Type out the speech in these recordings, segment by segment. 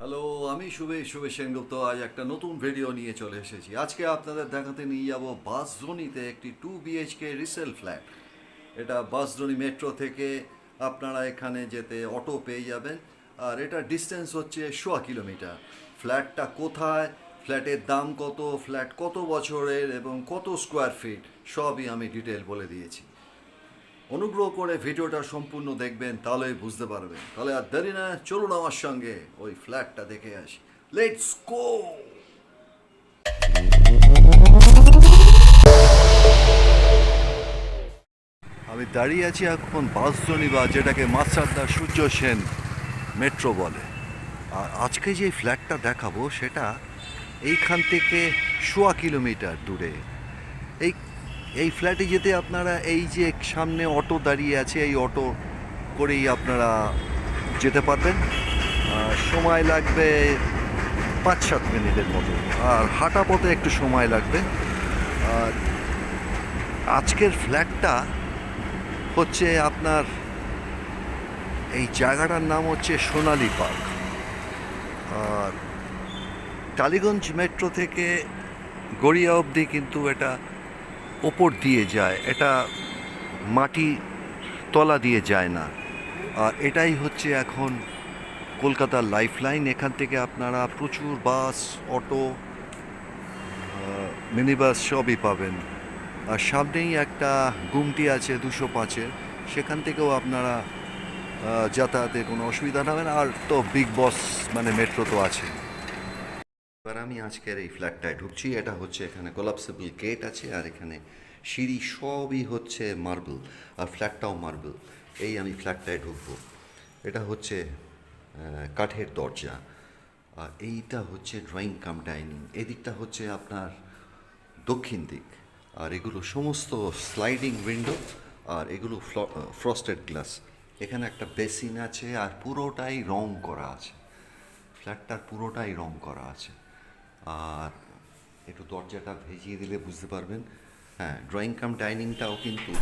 Hello আমি শুভেশ শুভেশ সেনগুপ্ত। আজ একটা নতুন ভিডিও নিয়ে চলে এসেছি। আজকে আপনাদের দেখাতে নিয়ে যাব বাস বাসজনিতে একটি টু বিএইচকে রিসেল ফ্ল্যাট এটা বাস বাসজনি মেট্রো থেকে আপনারা এখানে যেতে অটো পেয়ে যাবেন। আর এটা ডিস্টেন্স হচ্ছে সোয়া কিলোমিটার। ফ্ল্যাটটা কোথায়? ফ্ল্যাটের দাম কত? ফ্ল্যাট কত বছরের? এবং কত স্কোয়ার ফিট সবই আমি ডিটেল বলে দিয়েছি। অনুগ্রহ করে ভিডিওটা সম্পূর্ণ দেখবেন, তাহলেই বুঝতে পারবেন। তাহলে আর দেরি না, চলুন আমার সঙ্গে ওই ফ্ল্যাটটা দেখে আসি। লেটস গো আমি দাঁড়িয়ে আছি এখন বাসজনি বা যেটাকে মাছরাদ্দা সূর্য সেন মেট্রো বলে। আর আজকে যে ফ্ল্যাটটা দেখাবো, সেটা এইখান থেকে সোয়া কিলোমিটার দূরে। এই এই ফ্ল্যাটে যেতে আপনারা এই যে সামনে অটো দাঁড়িয়ে আছে, এই অটো করেই আপনারা যেতে পারবেন। সময় লাগবে পাঁচ সাত মিনিটের মতো। আর হাঁটা পথে একটু সময় লাগবে। আর আজকের ফ্ল্যাটটা হচ্ছে আপনার এই জায়গাটার নাম হচ্ছে সোনালী পার্ক। আর টালিগঞ্জ মেট্রো থেকে গড়িয়া অবধি কিন্তু এটা ওপর দিয়ে যায়, এটা মাটি তলা দিয়ে যায় না। আর এটাই হচ্ছে এখন কলকাতার লাইফ লাইন এখান থেকে আপনারা প্রচুর বাস, অটো মিনি বাস সবই পাবেন। আর সামনেই একটা গুমটি আছে দুশো পাঁচের সেখান থেকেও আপনারা যাতায়াতে কোনো অসুবিধা না হবে আর তো বিগ বস মানে মেট্রো তো আছে আমি আজকের এই ফ্ল্যাটটায় ঢুকছি। এটা হচ্ছে এখানে কোলাপসেবল গেট আছে আর এখানে সিঁড়ি সবই হচ্ছে মার্বেল আর ফ্ল্যাটটাও মার্বেল এই আমি ফ্ল্যাটটায় ঢুকবো। এটা হচ্ছে কাঠের দরজা। আর এইটা হচ্ছে ড্রয়িং কাম ডাইনিং এদিকটা হচ্ছে আপনার দক্ষিণ দিক। আর এগুলো সমস্ত স্লাইডিং উইন্ডো আর এগুলো ফ্রস্টেড গ্লাস এখানে একটা বেসিন আছে আর পুরোটাই রং করা আছে। ফ্ল্যাটটার পুরোটাই রং করা আছে। আর একটু দরজাটা ভেজিয়ে দিলে বুঝতে পারবেন। হ্যাঁ ড্রয়িং কাম ডাইনিংটাও কিন্তু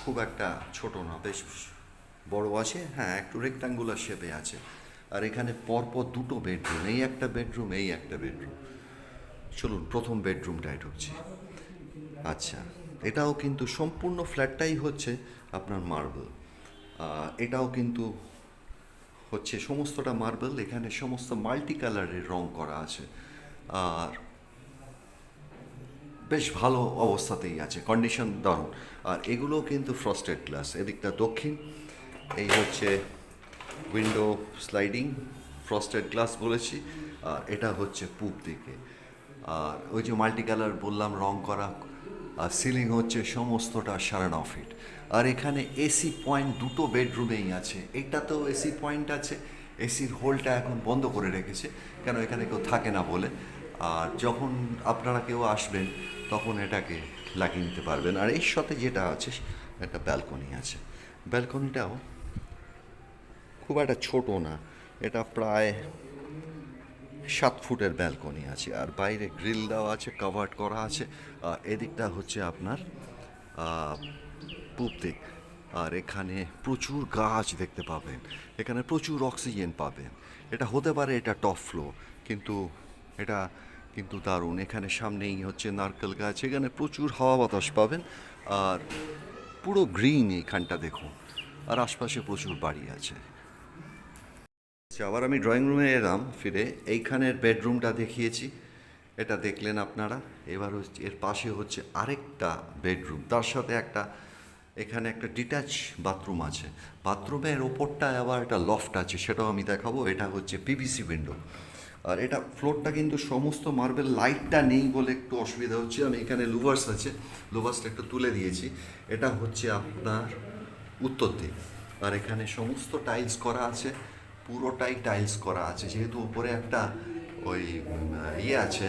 খুব একটা ছোট না, বেশ বড় আছে। হ্যাঁ একটু রেক্টাঙ্গুলার শেপে আছে। আর এখানে পরপর দুটো বেডরুম এই একটা বেডরুম এই একটা বেডরুম চলুন, প্রথম বেডরুমটায় ঢুকছি। আচ্ছা এটাও কিন্তু সম্পূর্ণ ফ্ল্যাটটাই হচ্ছে আপনার মার্বেল এটাও কিন্তু হচ্ছে সমস্তটা মার্বেল এখানে সমস্ত মাল্টি কালারের রং করা আছে। আর বেশ ভালো অবস্থাতেই আছে কন্ডিশন দারুণ। আর এগুলো কিন্তু ফ্রস্টেড গ্লাস এদিকটা দক্ষিণ, এই হচ্ছে উইন্ডো স্লাইডিং ফ্রস্টেড গ্লাস বলেছি, আর এটা হচ্ছে পূব দিকে। আর ওই যে মাল্টি কালার বললাম, রং করা, আর সিলিং হচ্ছে সমস্তটা সাড়ে ন ফিট আর এখানে এসি পয়েন্ট দুটো বেডরুমেই আছে। এইটাতেও এসি পয়েন্ট আছে এসির হোলটা এখন বন্ধ করে রেখেছে, কেন এখানে কেউ থাকে না বলে। আর যখন আপনারা কেউ আসবেন, তখন এটাকে লাগিয়ে নিতে পারবেন। আর এর সাথে যেটা আছে, একটা ব্যালকনি আছে। ব্যালকনিটাও খুব একটা ছোট না। এটা প্রায় সাত ফুটের ব্যালকনি আছে। আর বাইরে গ্রিল দেওয়া আছে কাভার্ড করা আছে। এদিকটা হচ্ছে আপনার পূব দিক। আর এখানে প্রচুর গাছ দেখতে পাবেন। এখানে প্রচুর অক্সিজেন পাবেন। এটা হতে পারে এটা টপ ফ্লো কিন্তু এটা কিন্তু দারুণ। এখানে সামনেই হচ্ছে নারকেল গাছ। এখানে প্রচুর হাওয়া বাতাস পাবেন। আর পুরো গ্রিন এইখানটা দেখুন। আর আশপাশে প্রচুর বাড়ি আছে। আচ্ছা আবার আমি ড্রয়িং রুমে এলাম, ফিরে এইখানের বেডরুমটা দেখিয়েছি। এটা দেখলেন আপনারা। এবার হচ্ছে, এর পাশে হচ্ছে আরেকটা বেডরুম তার সাথে একটা, এখানে একটা ডিট্যাচ বাথরুম আছে। বাথরুমের ওপরটায় আবার একটা লফট আছে, সেটাও আমি দেখাবো। এটা হচ্ছে পিভিসি উইন্ডো আর এটা ফ্লোরটা কিন্তু সমস্ত মার্বেল লাইটটা নেই বলে একটু অসুবিধা হচ্ছে। আমি এখানে লুভার্স আছে লুভার্সটা একটু তুলে দিয়েছি। এটা হচ্ছে আপনার উত্তর দিক। আর এখানে সমস্ত টাইলস করা আছে, পুরোটাই টাইলস করা আছে। যেহেতু উপরে একটা ওই ইয়ে আছে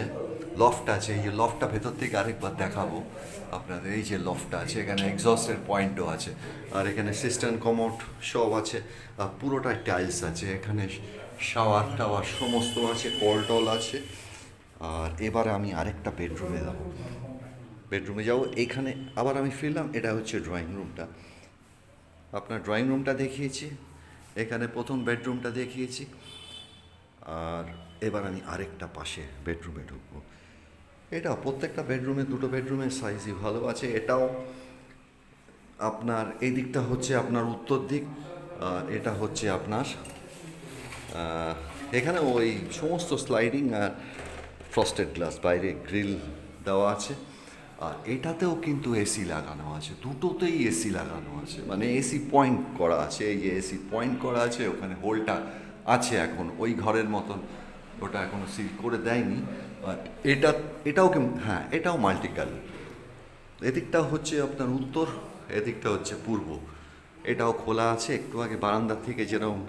লফট আছে, এই লফটটা ভেতর থেকে আরেকবার দেখাবো আপনাদের। এই যে লফটটা আছে, এখানে এক্সস্টের পয়েন্টও আছে। আর এখানে সিস্টেম কমোড সব আছে। আর পুরোটাই টাইলস আছে। এখানে শাওয়ার টাওয়ার সমস্ত আছে, কল টল আছে। আর এবারে আমি আরেকটা বেডরুমে যাব। বেডরুমে যাব এইখানে আবার আমি ফিরলাম, এটা হচ্ছে ড্রয়িং রুমটা। আপনার ড্রয়িং রুমটা দেখিয়েছি, এখানে প্রথম বেডরুমটা দেখিয়েছি। আর এবার আমি আরেকটা পাশে বেডরুমে ঢুকবো। এটা প্রত্যেকটা বেডরুমে, দুটো বেডরুমের সাইজই ভালো আছে, এটাও আপনার, এই দিকটা হচ্ছে আপনার উত্তর দিক এটা হচ্ছে আপনার এখানে ওই সমস্ত স্লাইডিং আর ফ্রস্টেড গ্লাস বাইরে গ্রিল দেওয়া আছে। আর এটাতেও কিন্তু এসি লাগানো আছে, দুটোতেই এসি লাগানো আছে। মানে এসি পয়েন্ট করা আছে, এই যে এসি পয়েন্ট করা আছে, ওখানে হোলটা আছে এখন, ওই ঘরের মতন। ওটা এখনও সিল করে দেয়নি, আর এটা, এটাও হ্যাঁ এটাও মাল্টি কালার এদিকটা হচ্ছে আপনার উত্তর, এদিকটা হচ্ছে পূর্ব। এটাও খোলা আছে, একটু আগে বারান্দা থেকে যেরকম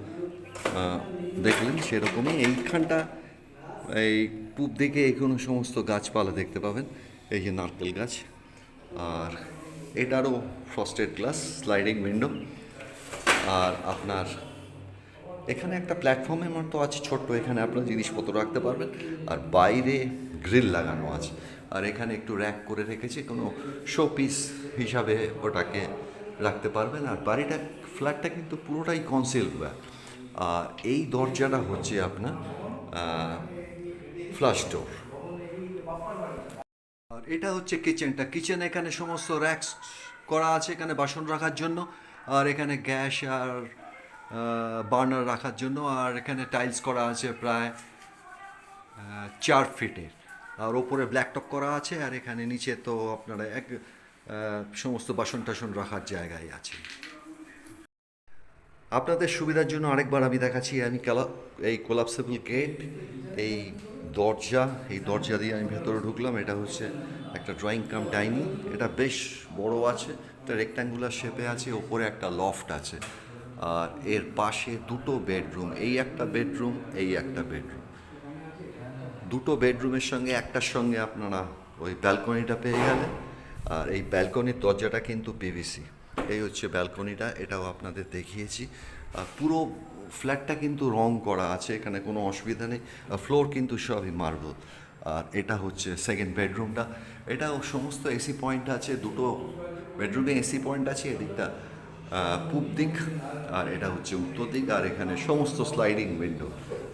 দেখলেন সেরকমই এইখানটা, এই পূব দিকে এখনও সমস্ত গাছপালা দেখতে পাবেন, এই যে নারকেল গাছ। আর এটারও ফ্রস্টেড গ্লাস স্লাইডিং উইন্ডো আর আপনার এখানে একটা প্ল্যাটফর্মের মতো আছে, ছোট্ট। এখানে আপনার জিনিসপত্র রাখতে পারবেন। আর বাইরে গ্রিল লাগানো আছে। আর এখানে একটু র্যাক করে রেখেছে, কোনো শো পিস হিসাবে ওটাকে রাখতে পারবেন। আর বাড়িটা ফ্ল্যাটটা কিন্তু পুরোটাই কনসিল আর এই দরজাটা হচ্ছে আপনার ফ্লাশ ডোর আর এটা হচ্ছে কিচেনটা কিচেন এখানে সমস্ত র্যাক্স করা আছে এখানে বাসন রাখার জন্য, আর এখানে গ্যাস আর বার্নার রাখার জন্য, আর এখানে টাইলস করা আছে প্রায় চার ফিটের। আর ওপরে ব্ল্যাক টপ করা আছে, আর এখানে নিচে তো আপনারা এক সমস্ত বাসন টাসন রাখার জায়গায় আছে। আপনাদের সুবিধার জন্য আরেকবার আমি দেখাচ্ছি, আমি কালা এই কোলাপসেবল গেট এই দরজা এই দরজা দিয়ে আমি ভেতরে ঢুকলাম। এটা হচ্ছে একটা ড্রয়িং কাম ডাইনিং এটা বেশ বড় আছে, একটা রেক্ট্যাঙ্গুলার শেপে আছে, ওপরে একটা লফট আছে। আর এর পাশে দুটো বেডরুম এই একটা বেডরুম এই একটা বেডরুম দুটো বেডরুমের সঙ্গে, একটার সঙ্গে আপনারা ওই ব্যালকনিটা পেয়ে গেলেন। আর এই ব্যালকনির দরজাটা কিন্তু পিভিসি এই হচ্ছে ব্যালকনিটা, এটাও আপনাদের দেখিয়েছি। পুরো ফ্ল্যাটটা কিন্তু রং করা আছে, এখানে কোনো অসুবিধা নেই। ফ্লোর কিন্তু সবই মার্বেল। আর এটা হচ্ছে সেকেন্ড বেডরুমটা। এটাও সমস্ত এসি পয়েন্ট আছে, দুটো বেডরুমে এসি পয়েন্ট আছে, এদিকটা পূব দিক আর এটা হচ্ছে উত্তর দিক আর এখানে সমস্ত স্লাইডিং উইন্ডো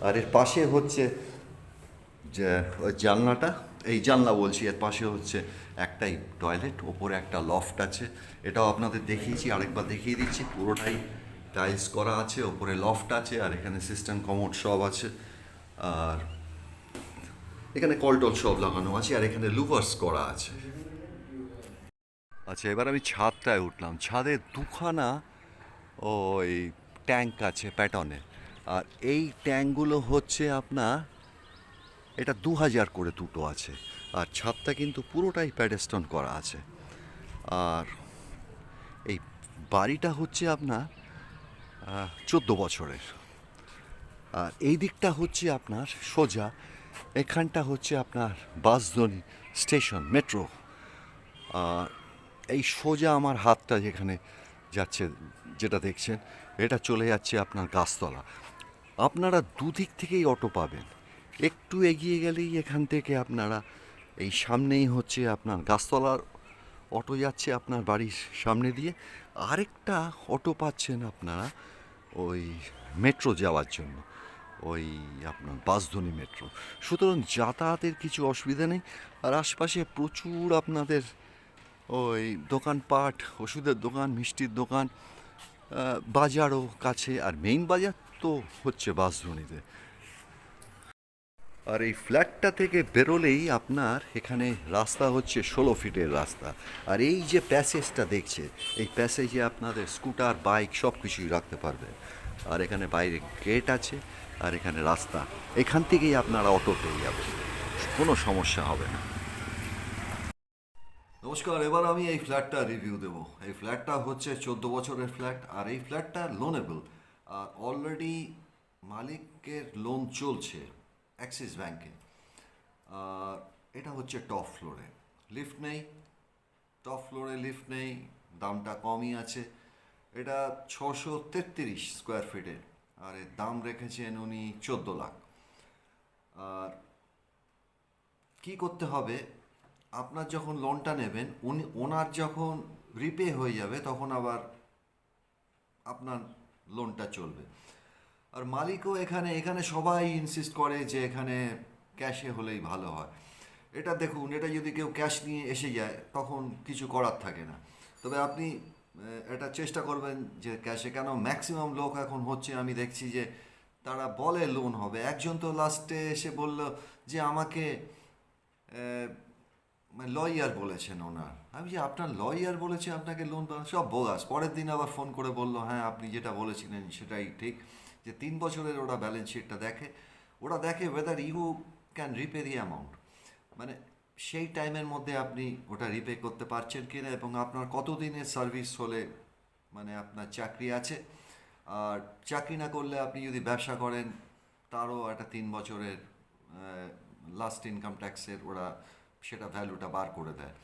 আর এর পাশে হচ্ছে যে জানলাটা, এই জানলা বলছি, এর পাশে হচ্ছে একটাই টয়লেট ওপরে একটা লফট আছে। এটাও আপনাদের দেখিয়েছি, আরেকবার দেখিয়ে দিচ্ছি। পুরোটাই টাইলস করা আছে, ওপরে লফট আছে, আর এখানে সিস্টেম কমোড সব আছে। আর এখানে কলটল সব লাগানো আছে, আর এখানে লুভার্স করা আছে। আচ্ছা এবার আমি ছাদটায় উঠলাম। ছাদে দুখানা ওই ট্যাঙ্ক আছে প্যাটনের আর এই ট্যাঙ্কগুলো হচ্ছে আপনার, এটা দু হাজার করে দুটো আছে। আর ছাদটা কিন্তু পুরোটাই প্যাডেস্টন করা আছে। আর এই বাড়িটা হচ্ছে আপনার চোদ্দ বছরের। আর এই দিকটা হচ্ছে আপনার সোজা, এখানটা হচ্ছে আপনার বাসদনি স্টেশন, মেট্রো। আর এই সোজা আমার হাতটা যেখানে যাচ্ছে, যেটা দেখছেন, এটা চলে যাচ্ছে আপনার গাছতলা। আপনারা দুদিক থেকেই অটো পাবেন। একটু এগিয়ে গেলেই এখান থেকে আপনারা এই সামনেই হচ্ছে আপনার গাছতলার অটো যাচ্ছে আপনার বাড়ির সামনে দিয়ে। আরেকটা অটো পাচ্ছেন আপনারা ওই মেট্রো যাওয়ার জন্য। ওই আপনার বাসধনী মেট্রো। সুতরাং যাতায়াতের কিছু অসুবিধা নেই। আর আশপাশে প্রচুর আপনাদের ওই দোকানপাট, ওষুধের দোকান, মিষ্টির দোকান বাজারও কাছে। আর মেইন বাজার তো হচ্ছে বাসধনীতে। আর এই ফ্ল্যাটটা থেকে বেরোলেই আপনার এখানে রাস্তা হচ্ছে ষোলো ফিটের রাস্তা। আর এই যে প্যাসেজটা দেখছে, এই প্যাসেজে আপনাদের স্কুটার, বাইক সব কিছুই রাখতে পারবেন। আর এখানে বাইরে গেট আছে, আর এখানে রাস্তা। এখান থেকেই আপনারা অটো পেয়ে যাবেন। কোনো সমস্যা হবে না। নমস্কার, এবার আমি এই ফ্ল্যাটটা রিভিউ দেব। এই ফ্ল্যাটটা হচ্ছে চোদ্দ বছরের ফ্ল্যাট আর এই ফ্ল্যাটটা লোনেবল আর অলরেডি মালিকের লোন চলছে। অ্যাক্সিস ব্যাংকে আর এটা হচ্ছে টপ ফ্লোরে লিফট নেই টপ ফ্লোরে লিফট নেই, দামটা কমই আছে। এটা ছশো তেত্রিশ স্কোয়ার ফিটের আর এর দাম রেখেছেন উনি চোদ্দ লাখ। আর কি করতে হবে? আপনার যখন লোনটা নেবেন, উনি, ওনার যখন রিপে হয়ে যাবে, তখন আবার আপনার লোনটা চলবে। আর মালিকও এখানে এখানে সবাই ইনসিস্ট করে যে এখানে ক্যাশে হলেই ভালো হয়। এটা দেখুন, এটা যদি কেউ ক্যাশ নিয়ে এসে যায়, তখন কিছু করার থাকে না। তবে আপনি এটা চেষ্টা করবেন যে ক্যাশে কেন ম্যাক্সিমাম লোক এখন হচ্ছে, আমি দেখছি যে তারা বলে লোন হবে। একজন তো লাস্টে এসে বলল যে আমাকে লয়ার বলেছেন ওনার। আমি যে আপনার লয়ার বলেছে আপনাকে লোন সব বোগাস। পরের দিন আবার ফোন করে বলল হ্যাঁ আপনি যেটা বলেছিলেন সেটাই ঠিক। যে তিন বছরের ওরা ব্যালেন্স শিটটা দেখে, ওরা দেখে whether you can repay the amount মানে সেই টাইমের মধ্যে আপনি ওটা রিপে করতে পারছেন কি না এবং আপনার কতদিনের সার্ভিস হলে মানে আপনার চাকরি আছে। আর চাকরি না করলে আপনি যদি ব্যবসা করেন, তারও একটা তিন বছরের লাস্ট ইনকাম ট্যাক্সের ওরা সেটা ভ্যালুটা বার করে দেয়।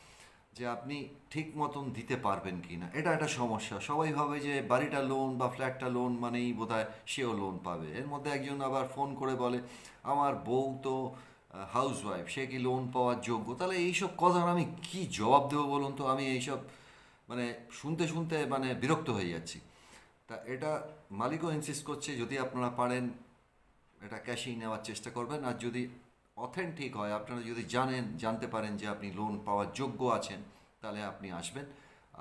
যে আপনি ঠিক মতন দিতে পারবেন কি না এটা একটা সমস্যা। সবাই ভাবে যে বাড়িটা লোন বা ফ্ল্যাটটা লোন মানেই বোধহয় সেও লোন পাবে। এর মধ্যে একজন আবার ফোন করে বলে, আমার বউ তো হাউস ওয়াইফ সে কি লোন পাওয়ার যোগ্য? তাহলে এইসব কথার আমি কি জবাব দেবো বলুন তো? আমি এইসব মানে শুনতে শুনতে মানে বিরক্ত হয়ে যাচ্ছি। তা এটা মালিকও ইনসিস্ট করছে, যদি আপনারা পারেন, এটা ক্যাশেই নেওয়ার চেষ্টা করবেন। আর যদি অথেন্টিক হয়। আপনারা যদি জানেন, জানতে পারেন যে আপনি লোন পাওয়ার যোগ্য আছেন, তাহলে আপনি আসবেন।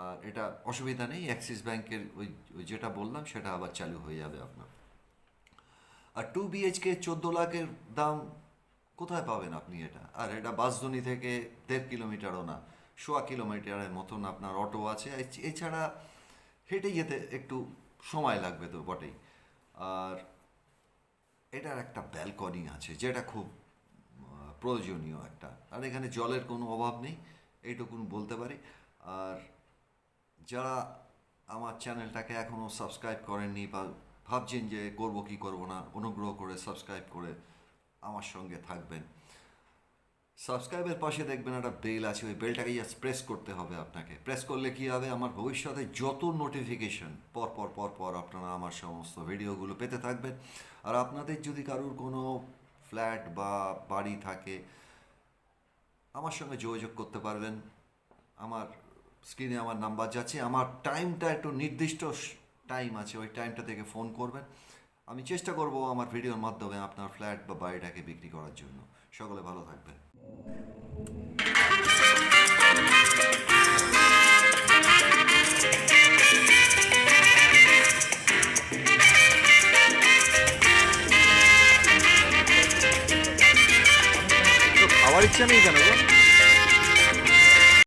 আর এটা অসুবিধা নেই অ্যাক্সিস ব্যাংকের ওই যেটা বললাম, সেটা আবার চালু হয়ে যাবে আপনার। আর টু বিএইচকে চোদ্দ লাখের দাম কোথায় পাবেন আপনি এটা? আর এটা বাসদনি থেকে দেড় কিলোমিটারও না, সোয়া কিলোমিটারের মতন আপনার অটো আছে। এছাড়া হেঁটে যেতে একটু সময় লাগবে তো বটেই। আর এটার একটা ব্যালকনি আছে, যেটা খুব প্রয়োজনীয় একটা। আর এখানে জলের কোনো অভাব নেই, এইটুকুন বলতে পারি। আর যারা আমার চ্যানেলটাকে এখনও সাবস্ক্রাইব করেননি বা ভাবছেন যে করব কি করব না, অনুগ্রহ করে সাবস্ক্রাইব করে আমার সঙ্গে থাকবেন। সাবস্ক্রাইবের পাশে দেখবেন একটা বেল আছে, ওই বেলটাকে জাস্ট প্রেস করতে হবে আপনাকে। প্রেস করলে কি হবে? আমার ভবিষ্যতে যত নোটিফিকেশন, পর পর পর পর আপনারা আমার সমস্ত ভিডিওগুলো পেতে থাকবেন। আর আপনাদের যদি কারোর কোনো ফ্ল্যাট বা বাড়ি থাকে, আমার সঙ্গে যোগাযোগ করতে পারবেন। আমার স্ক্রিনে আমার নাম্বার যাচ্ছে। আমার টাইমটা একটু নির্দিষ্ট টাইম আছে, ওই টাইমটা থেকে ফোন করবেন। আমি চেষ্টা করব আমার ভিডিওর মাধ্যমে আপনার ফ্ল্যাট বা বাড়িটাকে বিক্রি করার জন্য। সকলে ভালো থাকবেন। তো খাওয়ার ইচ্ছা নেই কেন গো